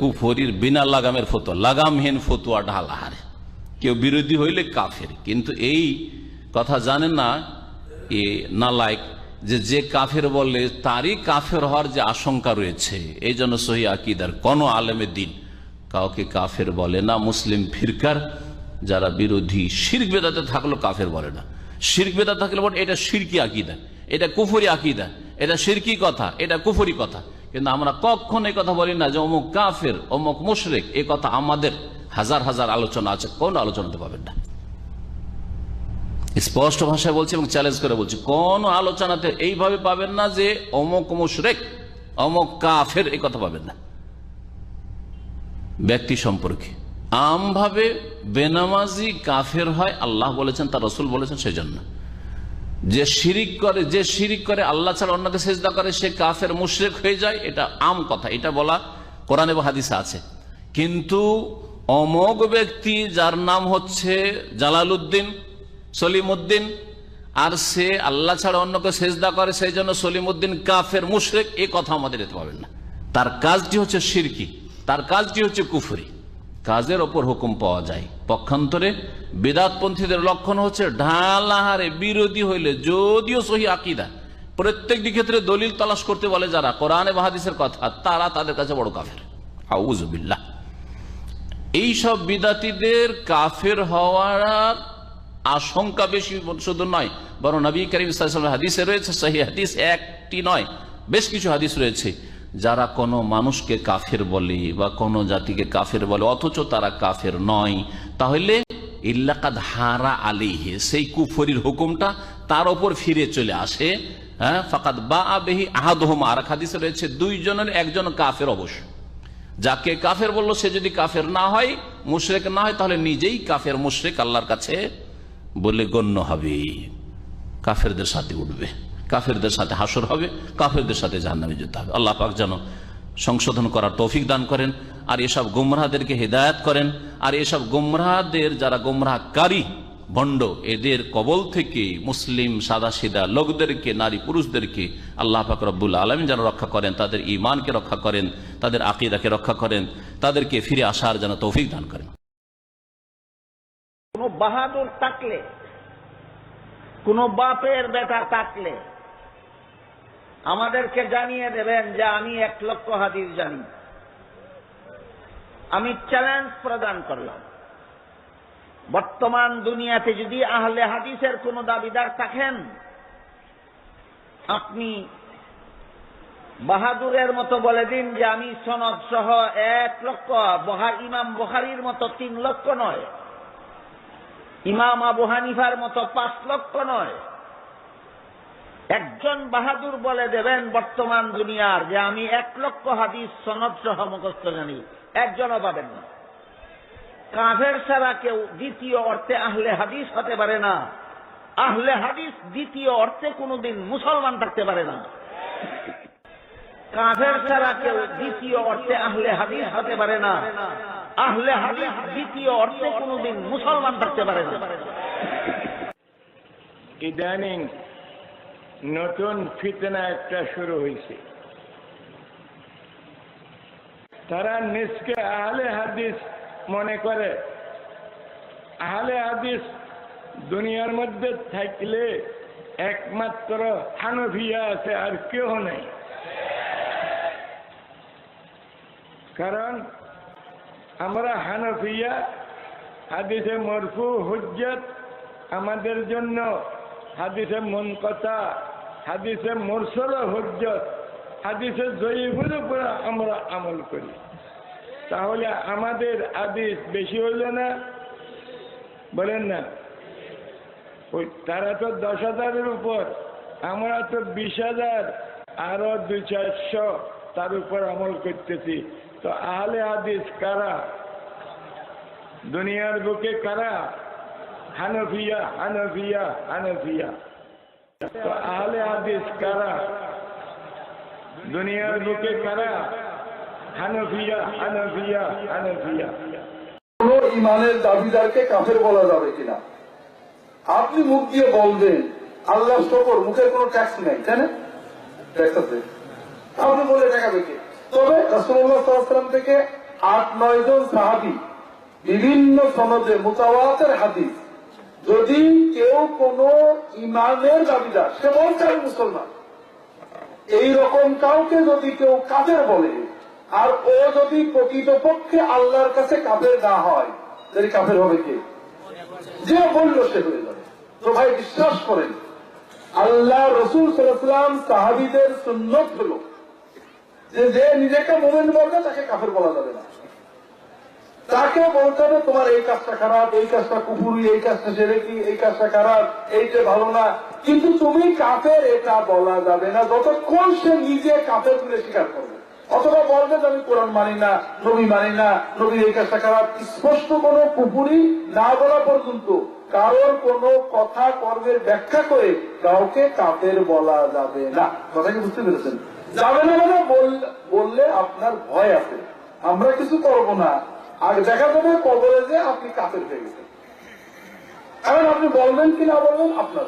কুফরির বিনা লাগামের ফতোয়া, লাগামহীন ফতুয়া ঢাল কেউ বিরোধী হইলে কাফের, কিন্তু এই কথা জানেন না এ নালায়ক যে যে কাফের বলে তারই কাফের হওয়ার যে আশঙ্কা রয়েছে, এই জন্য সহি আকিদার কোন আলেমের দিন কাউকে কাফের বলে না। মুসলিম ফিরকার যারা বিরোধী, শির্ক বেদাতে থাকল কাফের বলে না। শির্ক বেদা থাকলে বলে এটা শিরকি আকিদা, এটা কুফরি আকিদা, এটা শিরকি কথা, এটা কুফরি কথা। কিন্তু আমরা কখন এই কথা বলি না যে অমুক কাফের, অমুক মুশরেক, এই কথা আমাদের হাজার হাজার আলোচনা আছে, কোন আলোচনাতে পাবেন না। স্পষ্ট ভাষায় বলছি এবং চ্যালেঞ্জ করে বলছি, কোন আলোচনাতে এইভাবে পাবেন না যে অমুক মুশরেক, অমুক কাফের, এই কথা পাবেন না। ব্যক্তি সম্পর্কে আমভাবে বেনামাজি কাফের হয়, আল্লাহ বলেছেন, তার রসুল বলেছেন সেই জন্য যে শিরিক করে, যে শিরিক করে, আল্লাহ ছাড়া অন্যকে সেজদা করে, সে কাফের, মুশরেক হয়ে যায়, এটা আম কথা, এটা বলা কোরআন এবং হাদিসে আছে। কিন্তু অমোগ ব্যক্তি যার নাম হচ্ছে জালালউদ্দিন সলিমুদ্দিন আর সে আল্লাহ ছাড়া অন্যকে সেজদা করে, সেই জন্য সলিমুদ্দিন কাফের, মুশরেক, এ কথা আমাদের এতে পাবেন না। তার কাজটি হচ্ছে শিরকি, তার কাজটি হচ্ছে কুফরি। কাজের ওপর হুকুম পাওয়া যায়। পক্ষান্তরে বেদাতপন্থীদের লক্ষণ হচ্ছে ঢাল আহারে বিরোধী হইলে যদিও সহি আকিদা। প্রত্যেকটি ক্ষেত্রে দলিল তালাশ করতে বলে যারা, কোরআনে বাহাদিসের কথা, তারা তাদের কাছে বড় কাফের। আউজবিল্লাহ এইসব বিদাতিদের কাফের হওয়ার আশঙ্কা বেশি শুধু নয়, বরং নবী করিম হাদিসে রয়েছে, সহি হাদিস একটি নয়, বেশ কিছু হাদিস রয়েছে। যারা কোনো মানুষকে কাফের বলে বা কোনো জাতিকে কাফের বলে, অথচ তারা কাফের নয়, তাহলে ইল্লাকাদ হারা আলিহে সেই কুফরির হুকুমটা তার ওপর ফিরে চলে আসে। হ্যাঁ ফাকাদ বা আবেহি আহাদহম, আর হাদিসে রয়েছে দুইজনের একজন কাফের অবশ্য। যাকে কাফের বলল, সে যদি কাফের না হয়, মুশরেক না হয়, তাহলে নিজেই কাফের মুশরেক আল্লাহর কাছে বলে গণ্য হবে। কাফেরদের সাথে উঠবে। কাফেরদের সাথে হাসর হবে, কাফেরদের সাথে জাহান্নামে যেতে হবে। আল্লাহ পাক যেন সংশোধন করার তৌফিক দান করেন, আর এসব গোমরাহদেরকে হেদায়াত করেন, আর এসব গোমরাহদের যারা গোমরাহকারী, ভণ্ড, এদের কবল থেকে মুসলিম সাদা সিদা লোকদেরকে, নারী পুরুষদেরকে আল্লাহ পাক রব্বুল আলম যেন রক্ষা করেন, তাদের ইমানকে রক্ষা করেন, তাদের আকিদাকে রক্ষা করেন, তাদেরকে ফিরে আসার যেন তৌফিক দান করেন। কোন বাহাদুর থাকলে, কোন বাপের বেটা থাকলে আমাদেরকে জানিয়ে দেবেন যে আমি এক লক্ষ হাদিস জানি। আমি চ্যালেঞ্জ প্রদান করলাম। বর্তমান দুনিয়াতে যদি আহলে হাদিসের কোন দাবিদার থাকেন, আপনি বাহাদুরের মতো বলে দিন যে আমি সনদ সহ এক লক্ষ বহা- ইমাম বহারির মতো তিন লক্ষ নয়, ইমাম আবু হানিফার মতো পাঁচ লক্ষ নয়। একজন বাহাদুর বলে দেবেন, বর্তমান দুনিয়ার যে আমি এক লক্ষ হাদিস সনদ সহ মুখস্থ জানি, একজনও পাবেন না। কাফের ছাড়া কেউ দ্বিতীয় অর্থে আহলে হাদিস হতে পারে না। আহলে হাদিস দ্বিতীয় অর্থে কোনোদিন মুসলমান থাকতে পারে না। কাফের ছাড়া কেউ দ্বিতীয় অর্থে আহলে হাদিস হতে পারে না। আহলে হাদিস দ্বিতীয় অর্থে কোনোদিন মুসলমান থাকতে পারে না। ইদানিং নতুন ফিতনা একটা শুরু হয়েছে তারা নিজকে আহলে হাদিস মনে করে। আহলে হাদিস দুনিয়ার মধ্যে থাকলে একমাত্র হানফিয়া আছে, আর কেউ নাই। কারণ আমরা হানফিয়া, হাদিসে মরফু, হুজ্জত আমাদের জন্য হাদিসে মন কথা হাদিসে মুরসল হুজ্জত, হাদিসে জয়ীফের উপর আমরা আমল করি। তাহলে আমাদের হাদিস বেশি হইল না? বলেন না। ওই তারা তো দশ হাজারের উপর, আমরা তো বিশ হাজার, আরও দুই চারশো তার উপর আমল করতেছি। তো আহলে হাদিস কারা? দুনিয়ার বুকে কারা? হানফিয়া হানফিয়া হানফিয়া। তো আহলে হাদিস কারা? দুনিয়ার বুকে কারা? হানফিয়া হানফিয়া হানফিয়া। কোন ইমানের দাবিদারকে কাফের বলা যাবে কিনা? আপনি মুখ দিয়ে বলবেন আল্লাহ শকর, মুখের কোনো ট্যাক্স নেই, তাই না? আপনি বলে দেখাবে কে? তবে রাসুল্লাহ সাল্লাম থেকে আট নয় জন সাহাবি বিভিন্ন সনদে মোতাওয়াতের হাদিস যদি কেউ কোন ইমানের দাবিদার, সে বলছে আমি মুসলমান। এই রকম কাউকে যদি কেউ কাফের বলে, আর ও যদি প্রকৃতপক্ষে আল্লাহর কাছে কাফের না হয়, তাহলে কাফের হবে কে? যে বলল সে হয়ে যাবে। তো ভাই, বিশ্বাস করেন, আল্লাহ রসুল সাল্লাম সাহাবিদের সুন্নত হল যে যে নিজেকে মোমেন বলবে, তাকে কাফের বলা যাবে না। তাকে বলতে হবে, তোমার এই কাজটা খারাপ, এই কাজটা কুপুরি এই কাজটা সেরেকি এই কাজটা খারাপ, এইটা ভালো না। কিন্তু তুমি কাফের, এটা বলা যাবে না। যতক্ষণ সে নিজে কাফের তুলে স্বীকার করবে। অথবা বলবে যে, আমি কোরআন মানি না, নবী মানি না, নবীর এই কাজটা খারাপ। স্পষ্ট কোন কুপুরি না বলা পর্যন্ত কারোর কোন কথা কর্মের ব্যাখ্যা করে কাউকে কাফের বলা যাবে না। কথা কি বুঝতে পেরেছেন? যাবে না মানে বল- বললে আপনার ভয় আছে। আমরা কিছু করব না। আর দেখা যাবে কবরে যে আপনি কাছে হয়ে গেছেন। এখন আপনি বলবেন কি না বলবেন, আপনার